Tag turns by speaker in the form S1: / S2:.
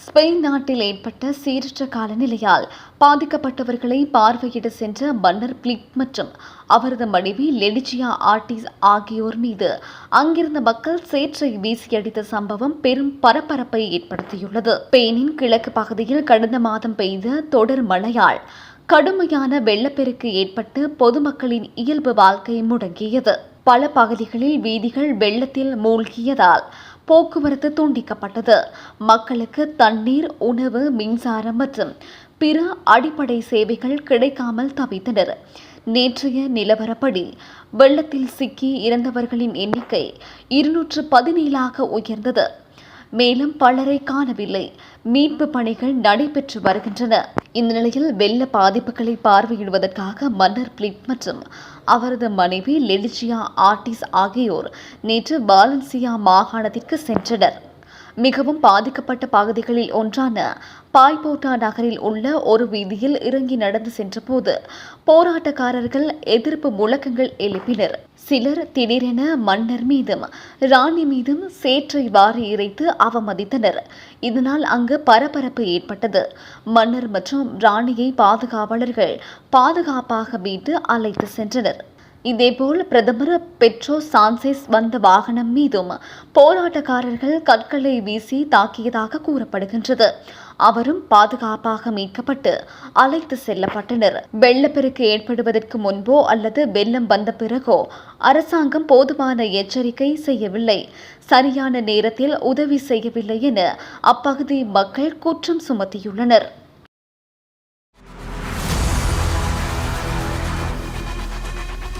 S1: Spain நாட்டில் ஏற்பட்ட சீரற்ற காலநிலையால் பாதிக்கப்பட்டவர்களை பார்வையிட சென்ற மன்னர் பிளிக் மற்றும் அவரது மனைவி லெடிஜியா ஆர்டிஸ் ஆகியோர் மீது அங்கிருந்த மக்கள் சேற்றை வீசியடித்த சம்பவம் பெரும் பரபரப்பை ஏற்படுத்தியுள்ளது. ஸ்பெயினின் கிழக்கு பகுதியில் கடந்த மாதம் பெய்த தொடர் மழையால் கடுமையான வெள்ளப்பெருக்கு ஏற்பட்டு பொதுமக்களின் இயல்பு வாழ்க்கை முடங்கியது. பல பகுதிகளில் வீதிகள் வெள்ளத்தில் மூழ்கியதால் போக்குவரத்து துண்டிக்கப்பட்டது. மக்களுக்கு தண்ணீர் உணவு மின்சாரம் மற்றும் பிற அடிப்படை சேவைகள் கிடைக்காமல் தவித்தனர். நேற்றைய நிலவரப்படி வெள்ளத்தில் சிக்கி இறந்தவர்களின் எண்ணிக்கை இருநூற்று பதினேழாக உயர்ந்தது. மேலும் பலரை காணவில்லை. மீட்பு பணிகள் நடைபெற்று வருகின்றன. இந்த நிலையில் வெள்ள பாதிப்புகளை பார்வையிடுவதற்காக மன்னர் பிலிப் மற்றும் அவரது மனைவி லெலிஜியா ஆர்டிஸ் ஆகியோர் நேற்று பாலன்சியா மாகாணத்திற்கு சென்றனர். மிகவும் பாதிக்கப்பட்ட பகுதிகளில் ஒன்றான பாய்போட்டா நகரில் உள்ள ஒரு வீதியில் இறங்கி நடந்து சென்றபோது போராட்டக்காரர்கள் எதிர்ப்பு முழக்கங்கள் எழுப்பினர். சிலர் திடீரென மன்னர் மீதும் ராணி மீதும் சேற்றை வாரி இறைத்து அவமதித்தனர். இதனால் அங்கு பரபரப்பு ஏற்பட்டது. மன்னர் மற்றும் ராணியை பாதுகாவலர்கள் பாதுகாப்பாக மீட்டு அழைத்து சென்றனர். இதேபோல் பிரதமர் பெட்ரோ சான்சேஸ் வந்த வாகனம் மீதும் போராட்டக்காரர்கள் கற்களை வீசி தாக்கியதாக கூறப்படுகின்றது. அவரும் பாதுகாப்பாக மீட்கப்பட்டு அழைத்து செல்லப்பட்டனர். வெள்ளப்பெருக்கு ஏற்படுவதற்கு முன்போ அல்லது வெள்ளம் வந்த பிறகோ அரசாங்கம் போதுமான எச்சரிக்கை செய்யவில்லை. சரியான நேரத்தில் உதவி செய்யவில்லை என அப்பகுதி மக்கள் குற்றம் சுமத்தியுள்ளனர்.